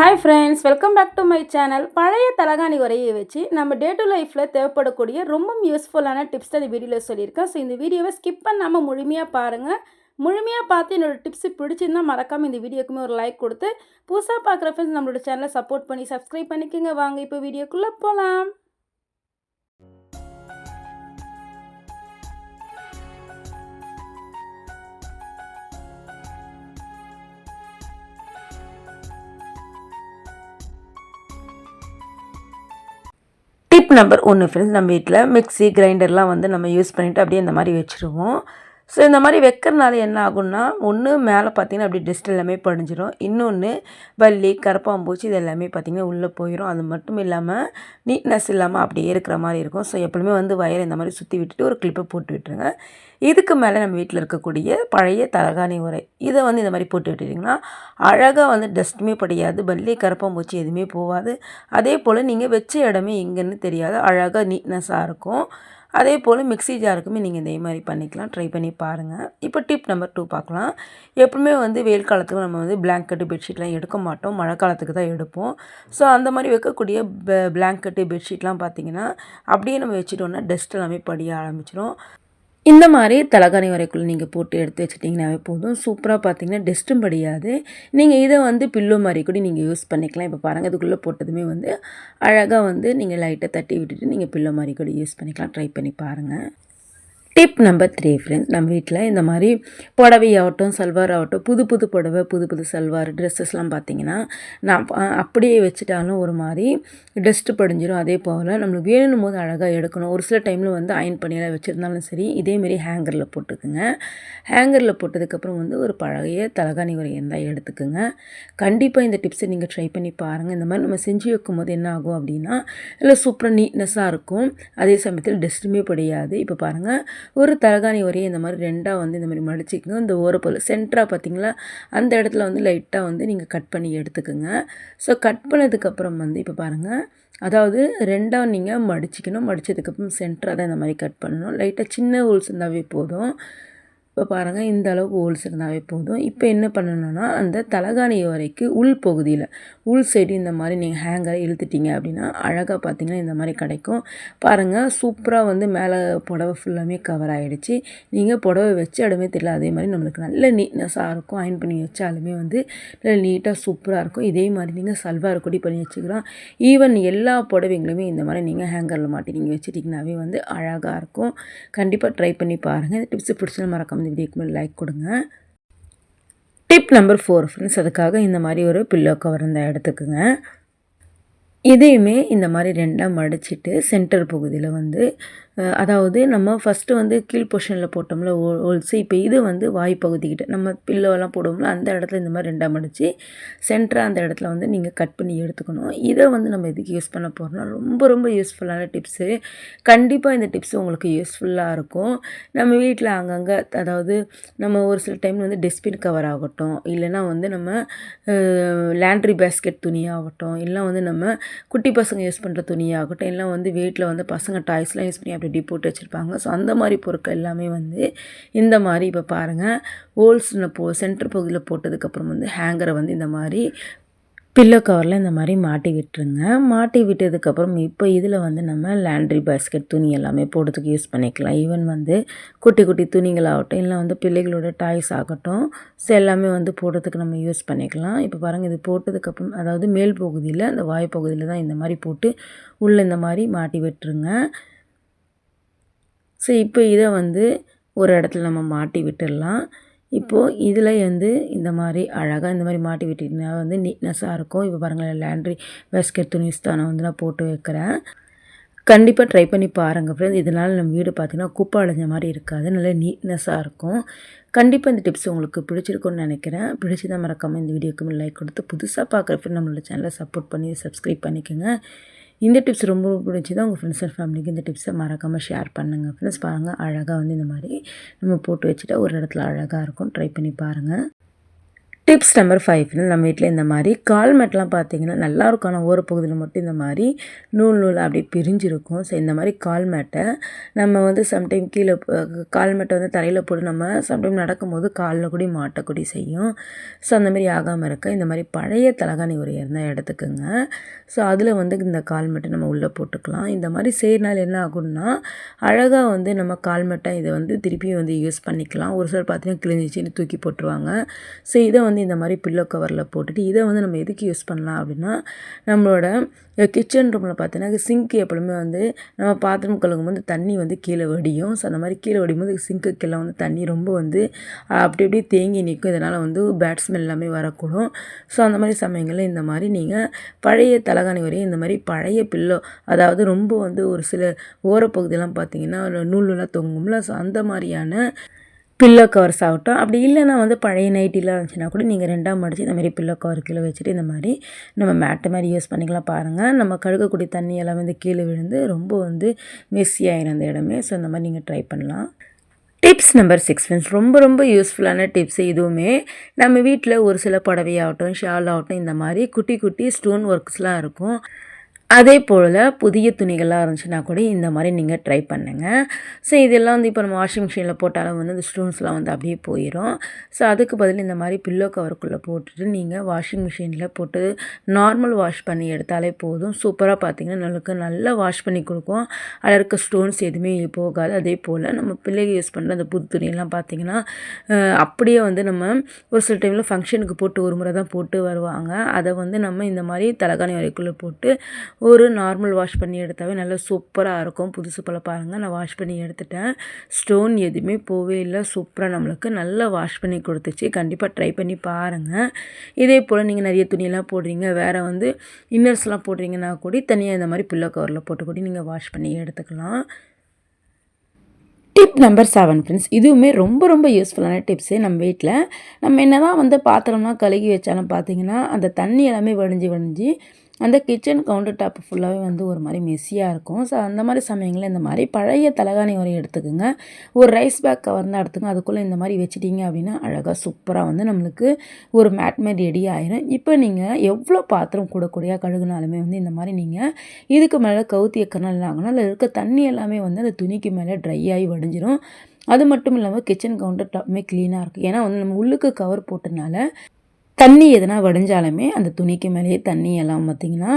Hi friends welcome back to my channel பழைய தலகாணி உரையை வச்சு நம்ம டே டு லைஃப்பில் தேவைப்படக்கூடிய ரொம்ப யூஸ்ஃபுல்லான டிப்ஸ் தான் இந்த வீடியோவில் சொல்லியிருக்கேன். ஸோ இந்த வீடியோவை ஸ்கிப் பண்ணாமல் முழுமையாக பாருங்கள் முழுமையாக பார்த்து என்னோடய டிப்ஸ் பிடிச்சிருந்தா மறக்காமல் இந்த வீடியோக்குமே ஒரு லைக் கொடுத்து புதுசாக பார்க்குற ஃப்ரெண்ட்ஸ் நம்மளோட சேனலை சப்போர்ட் பண்ணி சப்ஸ்கிரைப் பண்ணிக்கோங்க. வாங்க இப்போ வீடியோக்குள்ளே போகலாம் டிப் நம்பர் ஒன்று ஃப்ரெண்ட்ஸ் நம்ம வீட்டில் மிக்சி கிரைண்டர்லாம் வந்து நம்ம யூஸ் பண்ணிவிட்டு அப்படியே இந்த மாதிரி வச்சுருவோம். ஸோ இந்த மாதிரி வைக்கிறனால என்ன ஆகும்னா ஒன்று மேலே பார்த்திங்கன்னா அப்படி டஸ்ட் எல்லாமே படிஞ்சிடும் இன்னொன்று பல்லி கரப்பாம்பூச்சி இது எல்லாமே பார்த்திங்கன்னா உள்ளே போயிடும் அது மட்டும் இல்லாமல் நீட்னஸ் இல்லாமல் அப்படியே இருக்கிற மாதிரி இருக்கும். ஸோ எப்பவுமே வந்து வயரை இந்த மாதிரி சுற்றி விட்டுட்டு ஒரு கிளிப்பை போட்டு விட்டுருங்க. இதுக்கு மேலே நம்ம வீட்டில் இருக்கக்கூடிய பழைய தலகாணி உரை. இதை வந்து இந்த மாதிரி போட்டு விட்டுட்டிங்கன்னா அழகாக வந்து டஸ்ட்டுமே படியாது பல்லி கரப்பாம்பூச்சி எதுவுமே போகாது. அதே போல் நீங்கள் வச்ச இடமே எங்கேன்னு தெரியாது. அழகாக நீட்னஸாக இருக்கும். அதே போல் மிக்ஸி ஜாருக்குமே நீங்கள் இதே மாதிரி பண்ணிக்கலாம். ட்ரை பண்ணி பாருங்கள் இப்போ டிப் நம்பர் டூ பார்க்கலாம். எப்பவுமே வந்து வெயில் காலத்துக்கு நம்ம வந்து பிளாங்கெட்டு பெட்ஷீட்லாம் எடுக்க மாட்டோம். மழை காலத்துக்கு தான் எடுப்போம். ஸோ அந்த மாதிரி வைக்கக்கூடிய பிளாங்கெட்டு பெட்ஷீட்லாம் பார்த்திங்கன்னா அப்படியே நம்ம வச்சுட்டோன்னா டஸ்ட் எல்லாமே படிய ஆரம்பிச்சிடும் இந்த மாதிரி தலகாணி வரைக்குள்ளே நீங்கள் போட்டு எடுத்து வச்சிட்டிங்கனாவே போதும். சூப்பராக பார்த்தீங்கன்னா டஸ்ட்டும் படியாது. நீங்கள் இதை வந்து பில்லோ மாதிரி கூட நீங்கள் யூஸ் பண்ணிக்கலாம். இப்போ பாருங்கள் இதுக்குள்ளே போட்டதுமே வந்து அழகாக வந்து நீங்கள் லைட்டை தட்டி விட்டுட்டு நீங்கள் பில்லோ மாதிரி கூட யூஸ் பண்ணிக்கலாம். ட்ரை பண்ணி பாருங்கள் டிப் நம்பர் த்ரீ ஃப்ரெண்ட்ஸ் நம்ம வீட்டில் இந்த மாதிரி புடவை ஆகட்டும் சல்வார் ஆகட்டும் புது புது புடவை புது புது சல்வார் ட்ரெஸ்ஸஸ்லாம் பார்த்திங்கன்னா நான் அப்படியே வச்சுட்டாலும் ஒரு மாதிரி டஸ்ட்டு படிஞ்சிடும் அதே போல் நம்மளுக்கு வேணும் போது அழகாக எடுக்கணும். ஒரு சில டைமில் வந்து அயன் பண்ணியெல்லாம் வச்சுருந்தாலும் சரி இதேமாரி ஹேங்கரில் போட்டுக்குங்க. ஹேங்கரில் போட்டதுக்கப்புறம் வந்து ஒரு பழைய தலகாணி உரை இருந்தால் எடுத்துக்குங்க. கண்டிப்பாக இந்த டிப்ஸை நீங்கள் ட்ரை பண்ணி பாருங்கள் இந்த மாதிரி நம்ம செஞ்சு வைக்கும் போது என்ன ஆகும் அப்படின்னா இல்லை சூப்பராக நீட்னஸாக இருக்கும். அதே சமயத்தில் டஸ்ட்டுமே படியாது. இப்போ பாருங்கள் ஒரு தலகாணி ஒரே இந்த மாதிரி ரெண்டாக வந்து இந்த மாதிரி மடிச்சிக்கோங்க. இந்த ஓரப்பொல் சென்டராக பார்த்தீங்களா அந்த இடத்துல வந்து லைட்டாக வந்து நீங்கள் கட் பண்ணி எடுத்துக்கோங்க. ஸோ கட் பண்ணதுக்கப்புறம் வந்து இப்போ பாருங்கள் அதாவது ரெண்டாக நீங்கள் மடிச்சிக்கணும். மடித்ததுக்கப்புறம் சென்டராக தான் இந்த மாதிரி கட் பண்ணணும். லைட்டாக சின்ன ஹோல்ஸ் இருந்தாவே போதும். இப்போ பாருங்கள் இந்த அளவுக்கு ஹோல்ஸ் இருந்தாவே போதும். இப்போ என்ன பண்ணணும்னா அந்த தலகாணி வரைக்கும் உள் பகுதியில் உள் சைடு இந்த மாதிரி நீங்கள் ஹேங்கரை இழுத்துட்டீங்க அப்படின்னா அழகாக பார்த்தீங்கன்னா இந்த மாதிரி கிடைக்கும். பாருங்கள் சூப்பராக வந்து மேலே புடவை ஃபுல்லாமே கவர் ஆகிடுச்சு நீங்கள் புடவை வச்சு இடமே தெரியல அதே மாதிரி நம்மளுக்கு நல்ல நீட்னஸாக இருக்கும். அயன் பண்ணி வச்சாலுமே வந்து நல்ல நீட்டாக சூப்பராக இருக்கும். இதே மாதிரி நீங்கள் சல்வார் கொடி பண்ணி வச்சுக்கலாம். ஈவன் எல்லா புடவைங்களுமே இந்த மாதிரி நீங்கள் ஹேங்கரில் மாட்டி நீங்கள் வச்சுட்டிங்கனாவே வந்து அழகாக இருக்கும். கண்டிப்பாக ட்ரை பண்ணி பாருங்கள் டிப்ஸ் பிடிச்சா மறக்காம இந்த வீடியோக்கு மேலே லைக் கொடுங்க. டிப் நம்பர் ஃபோர் ஃப்ரெண்ட்ஸ் அதுக்காக இந்த மாதிரி ஒரு பில்லோ கவர் இந்த எடுத்துக்குங்க இதையுமே இந்த மாதிரி ரெண்டாக மடிச்சிட்டு சென்டர் பகுதியில் வந்து அதாவது நம்ம ஃபஸ்ட்டு வந்து கீழ் பொஷனில் போட்டோம்ல ஹோல்ஸு இப்போ இது வந்து வாய் பகுதிக்கிட்ட. நம்ம பில்லோலாம் போடுவோம்ல அந்த இடத்துல இந்த மாதிரி ரெண்டாக மடித்து சென்டராக அந்த இடத்துல வந்து நீங்கள் கட் பண்ணி எடுத்துக்கணும். இதை வந்து நம்ம எதுக்கு யூஸ் பண்ண போகிறோம்னா ரொம்ப ரொம்ப யூஸ்ஃபுல்லான டிப்ஸு கண்டிப்பாக இந்த டிப்ஸ் உங்களுக்கு யூஸ்ஃபுல்லாக இருக்கும். நம்ம வீட்டில் அங்கங்கே அதாவது நம்ம ஒரு சில டைம் வந்து டஸ்ட்பின் கவர் ஆகட்டும் இல்லைனா வந்து நம்ம லேண்ட்ரி பேஸ்கெட் துணியாகட்டும் இல்லை வந்து நம்ம குட்டி பசங்க யூஸ் பண்ணுற துணியாகட்டும் இல்லை வந்து வீட்டில் வந்து பசங்க டாய்ஸ்லாம் யூஸ் பண்ணி அப்படி போட்டு வச்சுருப்பாங்க. ஸோ அந்த மாதிரி பொருட்கள் எல்லாமே வந்து இந்த மாதிரி இப்போ பாருங்கள் ஹோல்ஸில் போ சென்டர் பகுதியில் போட்டதுக்கப்புறம் வந்து ஹேங்கரை வந்து இந்த மாதிரி பில்லோ கவரில் இந்த மாதிரி மாட்டி விட்டுருங்க. மாட்டி விட்டதுக்கப்புறம் இப்போ இதில் வந்து நம்ம லேண்ட்ரி பேஸ்கெட் துணி எல்லாமே போடுறதுக்கு யூஸ் பண்ணிக்கலாம். ஈவன் வந்து குட்டி குட்டி துணிகளாகட்டும் இல்லை வந்து பிள்ளைகளோட டாய்ஸ் ஆகட்டும் ஸோ எல்லாமே வந்து போடுறதுக்கு நம்ம யூஸ் பண்ணிக்கலாம். இப்போ பாருங்கள் இது போட்டதுக்கப்புறம் அதாவது மேல் பகுதியில் அந்த வாய் பகுதியில் தான் இந்த மாதிரி போட்டு உள்ளே இந்த மாதிரி மாட்டி விட்டுருங்க. ஸோ இப்போ இதை வந்து ஒரு இடத்துல நம்ம மாட்டி விட்டுடலாம். இப்போது இதில் வந்து இந்த மாதிரி அழகாக இந்த மாதிரி மாட்டி விட்டிங்கன்னா வந்து நீட்னஸாக இருக்கும். இப்போ பாருங்கள் லேண்ட்ரி பேஸ்கெட் துணி ஸ்தானம் வந்து நான் போட்டு வைக்கிறேன். கண்டிப்பாக ட்ரை பண்ணி பாருங்கள் ஃப்ரெண்ட்ஸ் இதனால் நம்ம வீடு பார்த்திங்கன்னா குப்பை அடைஞ்ச மாதிரி இருக்காது. நல்ல நீட்னஸாக இருக்கும். கண்டிப்பாக இந்த டிப்ஸ் உங்களுக்கு பிடிச்சிருக்கும்னு நினைக்கிறேன். பிடிச்சதான் மறக்காமல் இந்த வீடியோக்கு லைக் கொடுத்து புதுசாக பார்க்குற ஃப்ரெண்ட் நம்மளோட சேனலை சப்போர்ட் பண்ணி சப்ஸ்கிரைப் பண்ணிக்கோங்க. இந்த டிப்ஸ் ரொம்ப பிடிச்சதா. உங்கள் ஃப்ரெண்ட்ஸ் அண்ட் ஃபேமிலிக்கு இந்த டிப்ஸை மறக்காமல் ஷேர் பண்ணுங்கள் ஃப்ரெண்ட்ஸ் பாருங்கள் அழகாக வந்து இந்த மாதிரி நம்ம போட்டு வச்சுட்டா ஒரு இடத்துல அழகாக இருக்கும். ட்ரை பண்ணி பாருங்கள் டிப்ஸ் நம்பர் ஃபைவ் நம்ம வீட்டில் இந்த மாதிரி கால் மெட்லாம் பார்த்தீங்கன்னா நல்லா இருக்கும் ஆனால் ஓரப்பகுதியில் மட்டும் இந்த மாதிரி நூல் நூல் அப்படி பிரிஞ்சிருக்கும். ஸோ இந்த மாதிரி கால் மேட்டை நம்ம வந்து சம்டைம் கீழே கால் மேட்டை வந்து தரையில் போட்டு நம்ம சம்டைம் நடக்கும்போது காலில் கூடி மாட்டக்கூடி செய்யும். ஸோ அந்த மாதிரி ஆகாமல் இருக்க இந்த மாதிரி பழைய தலகாணி உரை இருந்தால் எடுத்துக்கோங்க. ஸோ அதில் வந்து இந்த கால் மேட்டை நம்ம உள்ளே போட்டுக்கலாம். இந்த மாதிரி செய்யறனால என்ன ஆகும்னா அழகாக வந்து நம்ம கால் மேட்டை இதை வந்து திருப்பி வந்து யூஸ் பண்ணிக்கலாம். ஒரு சிலர் பார்த்தீங்கன்னா கிழிஞ்சிச்சின்னு தூக்கி போட்டுருவாங்க. ஸோ இதை வந்து இந்த மாதிரி பில்லோ கவரில் போட்டுட்டு இதை வந்து நம்ம எதுக்கு யூஸ் பண்ணலாம் அப்படின்னா நம்மளோட கிச்சன் ரூமில் பார்த்தீங்கன்னா சிங்க் எப்பொழுதுமே வந்து நம்ம பாத்திரம் கழுவும் போது தண்ணி வந்து கீழே வடியும். ஸோ அந்த மாதிரி கீழே வடியும் போது சிங்க்கு கீழே வந்து தண்ணி ரொம்ப வந்து அப்படி அப்படியே தேங்கி நிற்கும். இதனால் வந்து பேட் ஸ்மெல் எல்லாமே வரக்கூடும். ஸோ அந்த மாதிரி சமயங்களில் இந்த மாதிரி நீங்கள் பழைய தலகாணி வரையும் இந்த மாதிரி பழைய பில்லோ அதாவது ரொம்ப வந்து ஒரு சில ஓரப்பகுதியெல்லாம் பார்த்தீங்கன்னா நூல் நூலாக தொங்கும்ல ஸோ அந்த மாதிரியான பில்லோ கவர்ஸ் ஆகட்டும். அப்படி இல்லைன்னா வந்து பழைய நைட்டிலாம் இருந்துச்சுன்னா கூட நீங்கள் ரெண்டாம் மடித்து இந்த மாதிரி பில்லோ கவர் கீழே வச்சுட்டு இந்த மாதிரி நம்ம மேட்டு மாதிரி யூஸ் பண்ணிக்கலாம் பாருங்கள் நம்ம கழுகக்கூடிய தண்ணி எல்லாம் வந்து கீழே விழுந்து ரொம்ப வந்து மெஸ்ஸி ஆகிடும் அந்த இடமே. ஸோ இந்த மாதிரி நீங்கள் ட்ரை பண்ணலாம். டிப்ஸ் நம்பர் சிக்ஸ் ஃப்ரெண்ட்ஸ் ரொம்ப ரொம்ப யூஸ்ஃபுல்லான டிப்ஸ் இதுவுமே. நம்ம வீட்டில் ஒரு சில புடவையாகட்டும் ஷால் ஆகட்டும் இந்த மாதிரி குட்டி குட்டி ஸ்டோன் ஒர்க்ஸ்லாம் இருக்கும். அதே போல் புதிய துணிகள்லாம் இருந்துச்சுன்னா கூட இந்த மாதிரி நீங்கள் ட்ரை பண்ணுங்கள் ஸோ இதெல்லாம் வந்து இப்போ நம்ம வாஷிங் மிஷினில் போட்டாலும் வந்து இந்த ஸ்டோன்ஸ்லாம் வந்து அப்படியே போயிடும் ஸோ அதுக்கு பதில் இந்த மாதிரி பில்லோ கவருக்குள்ளே போட்டுட்டு நீங்கள் வாஷிங் மிஷினில் போட்டு நார்மல் வாஷ் பண்ணி எடுத்தாலே போதும். சூப்பராக பார்த்தீங்கன்னா நம்மளுக்கு நல்லா வாஷ் பண்ணி கொடுக்கும். அதில் இருக்க ஸ்டோன்ஸ் எதுவுமே போகாது. அதே போல் நம்ம பிள்ளைகள் யூஸ் பண்ணுற அந்த புது துணியெல்லாம் பார்த்தீங்கன்னா அப்படியே வந்து நம்ம ஒரு சில டைமில் ஃபங்க்ஷனுக்கு போட்டு ஒரு முறை தான் போட்டு வருவாங்க. அதை வந்து நம்ம இந்த மாதிரி தலகாணி வரைக்குள்ளே போட்டு ஒரு நார்மல் வாஷ் பண்ணி எடுத்தாவே நல்லா சூப்பராக இருக்கும். புதுசு போல் பாருங்கள் நான் வாஷ் பண்ணி எடுத்துட்டேன். ஸ்டோன் எதுவுமே போவே இல்லை. சூப்பராக நம்மளுக்கு நல்லா வாஷ் பண்ணி கொடுத்துச்சு. கண்டிப்பாக ட்ரை பண்ணி பாருங்கள் இதே போல் நீங்கள் நிறைய துணியெல்லாம் போடுறீங்க. வேறு வந்து இன்னர்ஸ்லாம் போடுறீங்கன்னா கூட தனியாக இந்த மாதிரி பில்லோ கவரில் போட்டு கூட நீங்கள் வாஷ் பண்ணி எடுத்துக்கலாம். டிப் நம்பர் செவன் ஃப்ரெண்ட்ஸ் இதுவுமே ரொம்ப ரொம்ப யூஸ்ஃபுல்லான டிப்ஸு நம்ம வீட்டில் நம்ம என்ன தான் வந்து பாத்திரம்லாம் கழுகி வச்சாலும் பார்த்தீங்கன்னா அந்த தண்ணி எல்லாமே வடிஞ்சு வடிஞ்சு அந்த கிச்சன் கவுண்டர் டாப் ஃபுல்லாகவே வந்து ஒரு மாதிரி மெஸ்ஸியாக இருக்கும். ஸோ அந்த மாதிரி சமயங்களில் இந்த மாதிரி பழைய தலகாணி உரை எடுத்துக்கோங்க. ஒரு ரைஸ் பேக் கவர் தான் எடுத்துங்க. அதுக்குள்ளே இந்த மாதிரி வச்சுட்டிங்க அப்படின்னா அழகாக சூப்பராக வந்து நம்மளுக்கு ஒரு மேட் மாதிரி ரெடி ஆயிரும். இப்போ நீங்கள் எவ்வளோ பாத்திரம் கூட கழுகுனாலுமே வந்து இந்த மாதிரி நீங்கள் இதுக்கு மேலே கவுத்தி வைக்கணும் அதில் இருக்க தண்ணி எல்லாமே வந்து அந்த துணிக்கு மேலே ட்ரை ஆகி வடிஞ்சிடும் அது மட்டும் இல்லாமல் கிச்சன் கவுண்டர் டாப்புமே க்ளீனாக இருக்கும் ஏன்னா வந்து நம்ம உள்ளுக்கு கவர் போட்டனால தண்ணி எதுனா வடிஞ்சாலுமே அந்த துணிக்கு மேலேயே தண்ணி எல்லாம் பார்த்திங்கன்னா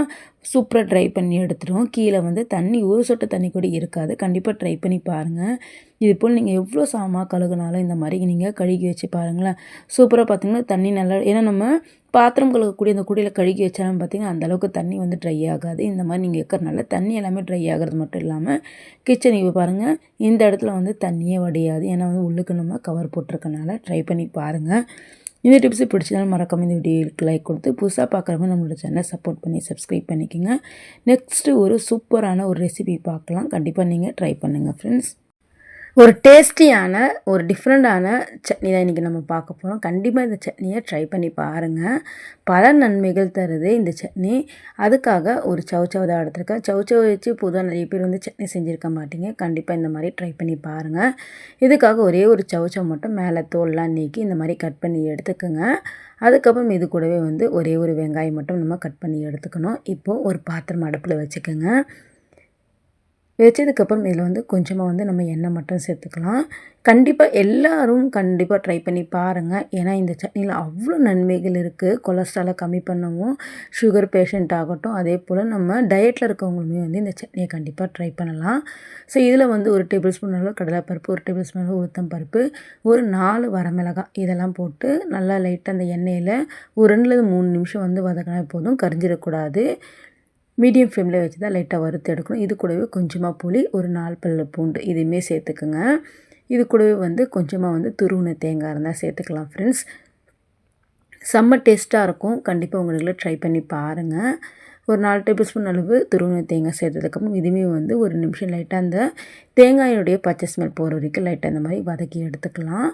சூப்பராக ட்ரை பண்ணி எடுத்துடும் கீழே வந்து தண்ணி ஒரு சொட்டு தண்ணி கூட இருக்காது. கண்டிப்பாக ட்ரை பண்ணி பாருங்கள் இது போல் நீங்கள் எவ்வளோ சாமா கழுகுனாலும் இந்த மாதிரி நீங்கள் கழுகி வச்சு பாருங்களேன். சூப்பராக பார்த்தீங்கன்னா தண்ணி நல்லா ஏன்னா நம்ம பாத்திரம் கழுகக்கூடிய அந்த குடியில் கழுகி வச்சாலும் பார்த்தீங்கன்னா அந்த அளவுக்கு தண்ணி வந்து ட்ரை ஆகாது. இந்த மாதிரி நீங்கள் இருக்கிறனால தண்ணி எல்லாமே ட்ரை ஆகிறது மட்டும் இல்லாமல் கிச்சன் இப்போ பாருங்கள் இந்த இடத்துல வந்து தண்ணியே வடியாது. ஏன்னா வந்து உள்ளுக்கு நம்ம கவர் போட்டிருக்கனால ட்ரை பண்ணி பாருங்கள் இந்த டிப்ஸ் பிடிச்சதாலும் மறக்காம இந்த வீடியோக்கு லைக் கொடுத்து புதுசாக பார்க்குறவங்க நம்மளோட சேனலை சப்போர்ட் பண்ணி சப்ஸ்கிரைப் பண்ணிக்கோங்க. நெக்ஸ்ட்டு ஒரு சூப்பரான ஒரு ரெசிபி பார்க்கலாம். கண்டிப்பாக நீங்கள் ட்ரை பண்ணுங்கள் ஃப்ரெண்ட்ஸ் ஒரு டேஸ்டியான ஒரு டிஃப்ரெண்ட்டான சட்னி தான் இன்றைக்கி நம்ம பார்க்க போகிறோம் கண்டிப்பாக இந்த சட்னியை ட்ரை பண்ணி பாருங்கள் பல நன்மைகள் தருது இந்த சட்னி. அதுக்காக ஒரு சவுச்சவ் தான் எடுத்திருக்கேன். சவுச்சவ் வச்சு புதுவாக நிறைய பேர் வந்து சட்னி செஞ்சுருக்க மாட்டீங்க. கண்டிப்பாக இந்த மாதிரி ட்ரை பண்ணி பாருங்கள் இதுக்காக ஒரே ஒரு சவுச்சவ் மட்டும் மேலே தோல்லாம் நீக்கி இந்த மாதிரி கட் பண்ணி எடுத்துக்கோங்க. அதுக்கப்புறம் இது கூடவே வந்து ஒரே ஒரு வெங்காயம் மட்டும் நம்ம கட் பண்ணி எடுத்துக்கணும். இப்போது ஒரு பாத்திரம் அடுப்பில் வச்சுக்கோங்க. வச்சதுக்கப்புறம் இதில் வந்து கொஞ்சமாக வந்து நம்ம எண்ணெய் மட்டும் சேர்த்துக்கலாம். கண்டிப்பாக எல்லாரும் கண்டிப்பாக ட்ரை பண்ணி பாருங்கள் ஏன்னா இந்த சட்னியில் அவ்வளோ நன்மைகள் இருக்குது கொலஸ்ட்ராலை கம்மி பண்ணவும் சுகர் பேஷண்ட் ஆகட்டும் அதே போல் நம்ம டயட்டில் இருக்கவங்களுமே வந்து இந்த சட்னியை கண்டிப்பாக ட்ரை பண்ணலாம். ஸோ இதில் வந்து ஒரு டேபிள் ஸ்பூன் அளவு கடலைப்பருப்பு ஒரு டேபிள் ஸ்பூன் அளவு உளுத்தம் பருப்பு ஒரு நாலு வரமிளகாய் இதெல்லாம் போட்டு நல்லா லைட்டாக அந்த எண்ணெயில் ஒரு ரெண்டுலேருந்து மூணு நிமிஷம் வந்து வதக்கினா போதும். கரிஞ்சிடக்கூடாது. மீடியம் ஃப்ளேமில் வச்சு தான் லைட்டாக வறுத்து எடுக்கணும். இது கூடவே கொஞ்சமாக புளி ஒரு நாலு பல்லு பூண்டு இதையுமே சேர்த்துக்குங்க. இது கூடவே வந்து கொஞ்சமாக வந்து துருவின தேங்காய் இருந்தால் சேர்த்துக்கலாம் ஃப்ரெண்ட்ஸ் செம்ம டேஸ்ட்டாக இருக்கும். கண்டிப்பாக உங்கள் ட்ரை பண்ணி பாருங்கள் ஒரு நாலு டேபிள் ஸ்பூன் அளவு துருவின தேங்காய் சேர்த்ததுக்கப்புறம் இதுவுமே வந்து ஒரு நிமிஷம் லைட்டாக அந்த தேங்காயினுடைய பச்சை ஸ்மெல் போகிற வரைக்கும் லைட்டாக இந்த மாதிரி வதக்கி எடுத்துக்கலாம்.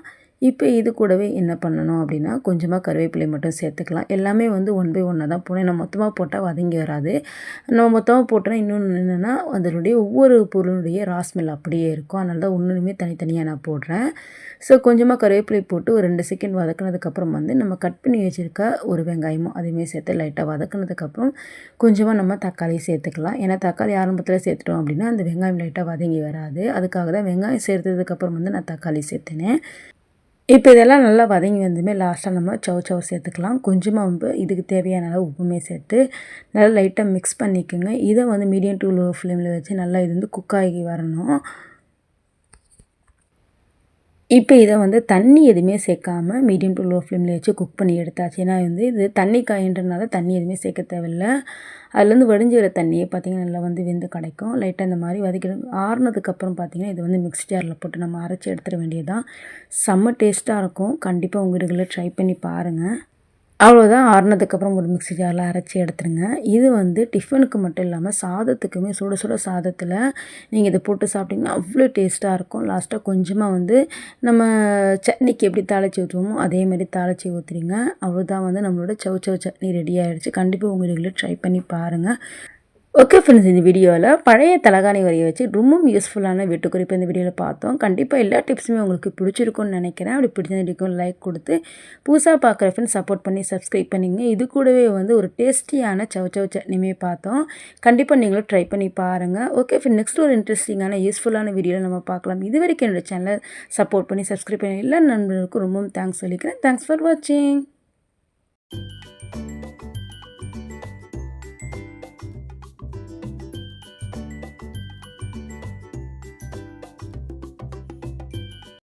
இப்போ இது கூடவே என்ன பண்ணணும் அப்படின்னா கொஞ்சமாக கருவேப்பிலை மட்டும் சேர்த்துக்கலாம். எல்லாமே வந்து ஒன் பை ஒன்னாக தான் போனேன் நான் மொத்தமாக போட்டால் வதங்கி வராது. நம்ம மொத்தமாக போட்டோன்னா இன்னொன்று என்னென்னா அதனுடைய ஒவ்வொரு பொருளுடைய ராஸ்மெல் அப்படியே இருக்கும். அதனால தான் ஒன்றுமே தனித்தனியாக நான் போடுறேன். ஸோ கொஞ்சமாக கருவேப்பிலை போட்டு ஒரு ரெண்டு செகண்ட் வதக்குனதுக்கப்புறம் வந்து நம்ம கட் பண்ணி வச்சுருக்க ஒரு வெங்காயமும் அதையுமே சேர்த்து லைட்டாக வதக்குனதுக்கப்புறம் கொஞ்சமாக நம்ம தக்காளி சேர்த்துக்கலாம். ஏன்னா தக்காளி ஆரம்பத்தில் சேர்த்துட்டோம் அப்படின்னா அந்த வெங்காயம் லைட்டாக வதங்கி வராது. அதுக்காக தான் வெங்காயம் சேர்த்ததுக்கப்புறம் வந்து நான் தக்காளி சேர்த்தினேன் இப்போ இதெல்லாம் நல்லா வதங்கி வந்துமே லாஸ்ட்டாக நம்ம சவு சவு சேர்த்துக்கலாம். கொஞ்சமாக வந்து இதுக்கு தேவையான அளவு உப்புமே சேர்த்து நல்லா லைட்டாக மிக்ஸ் பண்ணிக்கோங்க. இதை வந்து மீடியம் டு லோ ஃப்ளேமில் வச்சு நல்லா இது வந்து குக் ஆகி வரணும். இப்போ இதை வந்து தண்ணி எதுவுமே சேர்க்காம மீடியம் டு லோ ஃப்ளேமில் வச்சு குக் பண்ணி எடுத்தாச்சு. ஏன்னா வந்து இது தண்ணி காயின்றனால தண்ணி எதுவுமே சேர்க்க தேவையில்லை. அதுலேருந்து வடிஞ்சு வர தண்ணியே பார்த்திங்கன்னா நல்லா வந்து வெந்து கிடைக்கும். லைட்டாக இந்த மாதிரி வதக்கிடும் ஆறுனதுக்கப்புறம் பார்த்திங்கன்னா இது வந்து மிக்ஸ் ஜாரில் போட்டு நம்ம அரைச்சி எடுத்துட வேண்டியதுதான். செம்ம டேஸ்ட்டாக இருக்கும். கண்டிப்பாக உங்கள் வீடுகளில் ட்ரை பண்ணி பாருங்கள் அவ்வளோதான் ஆறுனதுக்கப்புறம் ஒரு மிக்ஸி ஜாரில் அரைச்சி எடுத்துருங்க. இது வந்து டிஃபனுக்கு மட்டும் இல்லாமல் சாதத்துக்குமே சுட சுட சாதத்தில் நீங்கள் இதை போட்டு சாப்பிட்டிங்கன்னா அவ்வளோ டேஸ்ட்டாக இருக்கும். லாஸ்ட்டாக கொஞ்சமாக வந்து நம்ம சட்னிக்கு எப்படி தாளித்து ஊற்றுவோமோ அதே மாதிரி தாளித்து ஊற்றுறீங்க அவ்வளோதான் வந்து நம்மளோட சவு சவு சட்னி ரெடி ஆகிடுச்சு கண்டிப்பாக உங்கள் வீடுகளில் ட்ரை பண்ணி பாருங்கள் ஓகே ஃப்ரெண்ட்ஸ் இந்த வீடியோவில் பழைய தலகாணி வரையை வச்சு ரொம்பவும் யூஸ்ஃபுல்லான வீட்டு இந்த வீடியோவில் பார்த்தோம். கண்டிப்பாக எல்லா டிப்ஸுமே உங்களுக்கு பிடிச்சிருக்கும்னு நினைக்கிறேன். அப்படி பிடிச்சிருக்கும் லைக் கொடுத்து புதுசாக பார்க்குற ஃப்ரெண்ட்ஸ் சப்போர்ட் பண்ணி சப்ஸ்கிரைப் பண்ணிங்க. இது கூடவே வந்து ஒரு டேஸ்டியான சவ் சவ் சட்னிமே பார்த்தோம். கண்டிப்பாக நீங்களும் ட்ரை பண்ணி பாருங்கள் ஓகே ஃப்ரெண்ட் நெக்ஸ்ட் ஒரு இன்ட்ரெஸ்டிங்கான யூஸ்ஃபுல்லான வீடியோவில் நம்ம பார்க்கலாம். இது வரைக்கும் என்னோடய சேனலை சப்போர்ட் பண்ணி சப்ஸ்கிரைப் பண்ணி எல்லா நண்பர்களுக்கும் ரொம்பவும் தேங்க்ஸ் சொல்லிக்கிறேன். தேங்க்ஸ் ஃபார் வாட்சிங்